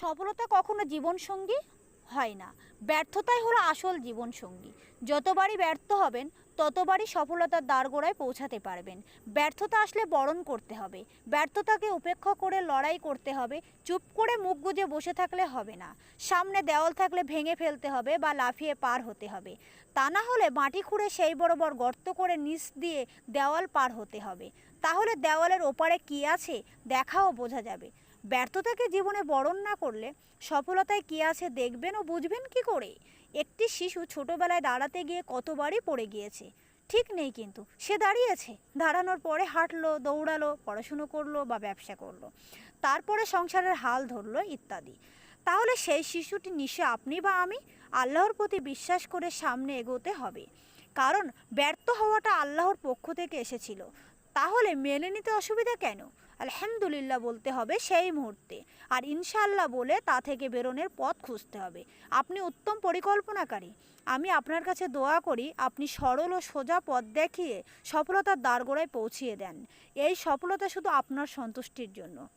সফলতা কখনো জীবনসঙ্গী হয় না। ব্যর্থতাই হলো আসল জীবনসঙ্গী। যতবারই ব্যর্থ হবেন, ততবারই সফলতার দ্বারগোড়ায় পৌঁছাতে পারবেন। ব্যর্থতা আসলে বরণ করতে হবে। ব্যর্থতাকে উপেক্ষা করে লড়াই করতে হবে। চুপ করে মুখ গুজে বসে থাকলে হবে না। সামনে দেওয়াল থাকলে ভেঙে ফেলতে হবে বা লাফিয়ে পার হতে হবে। তা না হলে মাটি খুঁড়ে সেই বরাবর গর্ত করে নিচ দিয়ে দেওয়াল পার হতে হবে। তাহলে দেওয়ালের ওপারে কী আছে, দেখাও বোঝা যাবে। ব্যর্থতাকে জীবনে বরণ না করলে সফলতায় কী আছে দেখবেন ও বুঝবেন কি করে? একটি শিশু ছোটবেলায় দাঁড়াতে গিয়ে কতবারই পড়ে গিয়েছে, ঠিক নেই কিন্তু, সে দাঁড়িয়েছে। দাঁড়ানোর পরে হাঁটলো, দৌড়ালো, পড়াশুনো করল বা ব্যবসা করল। তারপরে সংসারের হাল ধরলো ইত্যাদি। তাহলে সেই শিশুটি নিশ্চয় আপনি বা আমি? আল্লাহর প্রতি বিশ্বাস করে সামনে এগোতে হবে। কারণ ব্যর্থ হওয়াটা আল্লাহর পক্ষ থেকে এসেছিল। তাহলে মেনে নিতে অসুবিধা কেন? আলহামদুলিল্লাহ বলতে হবে সেই মুহূর্তে। আর ইনশাল্লাহ বলে তা থেকে বেরোনের পথ খুঁজতে হবে। আপনি উত্তম পরিকল্পনাকারী। আমি আপনার কাছে দোয়া করি, আপনি সরল ও সোজা পথ দেখিয়ে সফলতার দ্বারগোড়ায় পৌঁছিয়ে দেন। এই সফলতা শুধু আপনার সন্তুষ্টির জন্য।